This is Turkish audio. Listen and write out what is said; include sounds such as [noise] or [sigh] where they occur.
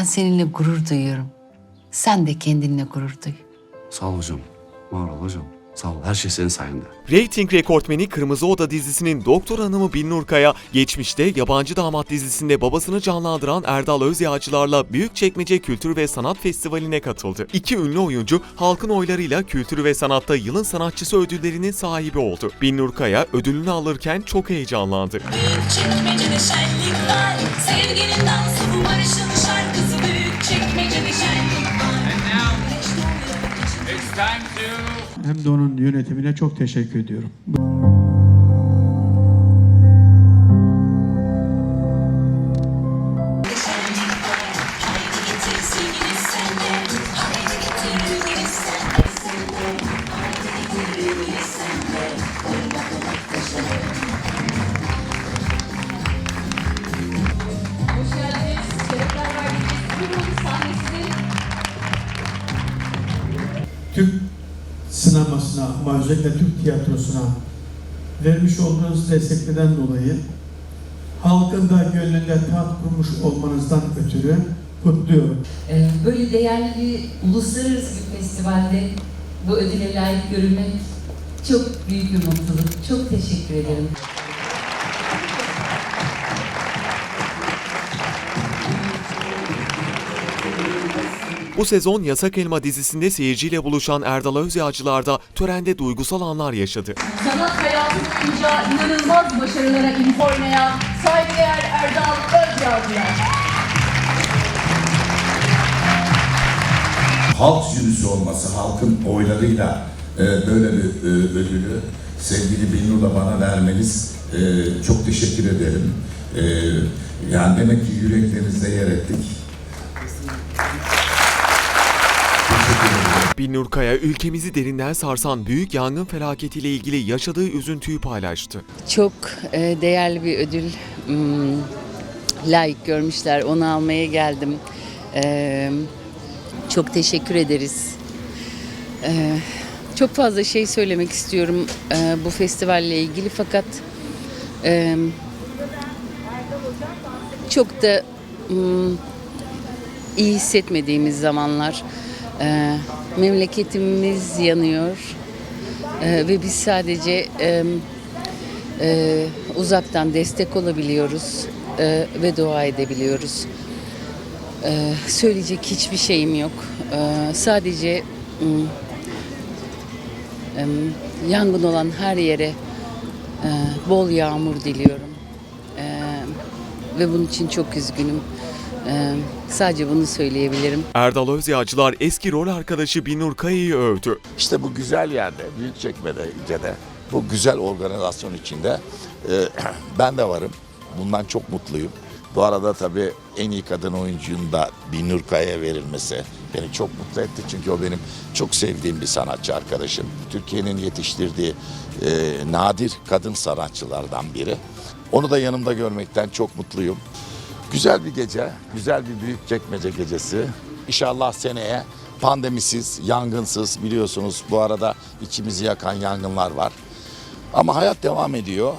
Ben seninle gurur duyuyorum. Sen de kendinle gurur duy. Sağ ol hocam. Var ol hocam. Sağ ol. Her şey senin sayende. Rating rekortmeni Kırmızı Oda dizisinin doktor hanımı Binnur Kaya, geçmişte Yabancı Damat dizisinde babasını canlandıran Erdal Özyağcılar'la Büyükçekmece Kültür ve Sanat Festivali'ne katıldı. İki ünlü oyuncu halkın oylarıyla kültür ve sanatta yılın sanatçısı ödüllerinin sahibi oldu. Binnur Kaya ödülünü alırken çok heyecanlandı. Büyük çekmecede şenlik var Hem de onun yönetimine çok teşekkür ediyorum. şenlik sinemasına ama özellikle Türk tiyatrosuna vermiş olduğunuz desteklerden dolayı halkın da gönlünde taht kurmuş olmanızdan ötürü kutluyorum. Ee, Böyle değerli bir uluslararası bir festivalde bu ödüle layık görülmek çok büyük bir mutluluk. Çok teşekkür ederim. Bu sezon Yasak Elma dizisinde seyirciyle buluşan Erdal Özyağcılar da törende duygusal anlar yaşadı. Sanat hayatı boyunca inanılmaz başarılara imza oynayan saygıdeğer Erdal Özyağcılar. halk jürisi olması, halkın oylarıyla e, böyle bir e, ödülü sevgili Binnur'la bana vermeniz e, çok teşekkür ederim. E, yani demek ki yüreklerinizde yer ettik. Ederim. Binnur Kaya ülkemizi derinden sarsan büyük yangın felaketiyle ilgili yaşadığı üzüntüyü paylaştı. Çok e, değerli bir ödül hmm, layık görmüşler. Onu almaya geldim. E, çok teşekkür ederiz. E, çok fazla şey söylemek istiyorum bu festivalle ilgili fakat çok da hmm, iyi hissetmediğimiz zamanlar. E, memleketimiz yanıyor E, ve biz sadece e, e, uzaktan destek olabiliyoruz e, ve dua edebiliyoruz. E, söyleyecek hiçbir şeyim yok. E, sadece em, yangın olan her yere e, bol yağmur diliyorum. E, ve bunun için çok üzgünüm. E, sadece bunu söyleyebilirim. Erdal Özyağcılar eski rol arkadaşı Binnur Kaya'yı övdü. İşte bu güzel yerde, Büyükçekmece'de, bu güzel organizasyon içinde e, [clears throat] ben de varım. Bundan çok mutluyum. Bu arada tabii en iyi kadın oyuncunun da Binur Kaya'ya verilmesi beni çok mutlu etti. Çünkü o benim çok sevdiğim bir sanatçı arkadaşım. Türkiye'nin yetiştirdiği e, nadir kadın sanatçılardan biri. Onu da yanımda görmekten çok mutluyum. Güzel bir gece, güzel bir Büyükçekmece gecesi. İnşallah seneye pandemisiz, yangınsız biliyorsunuz bu arada içimizi yakan yangınlar var. Ama hayat devam ediyor.